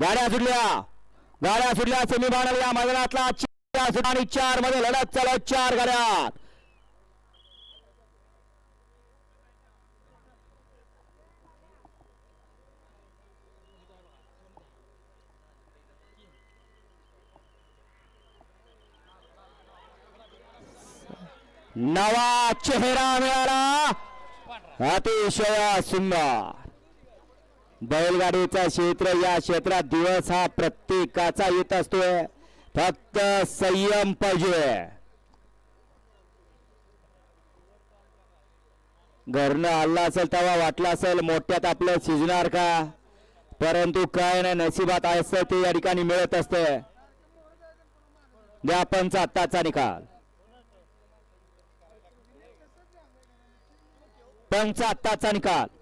गाड्या सुटल्या गाड्या सुटल्या सेमी फायनल या मैदानातला चार आणि चारमध्ये लढत चालत चार गाड्या. नवा चेहरा मिळाला. अतिशय सुंदर. बैलगाडीचा क्षेत्र या क्षेत्रात दिवस हा प्रत्येकाचा येत असतोय. फक्त संयम पाहिजे. घरनं आला असेल तेव्हा वाटलं असेल मोठ्यात आपलं शिजणार का? परंतु काय नाही नशिबात असतं ते या ठिकाणी मिळत असते. द्या पंच आत्ताचा निकाल. पंच आत्ताचा निकाल.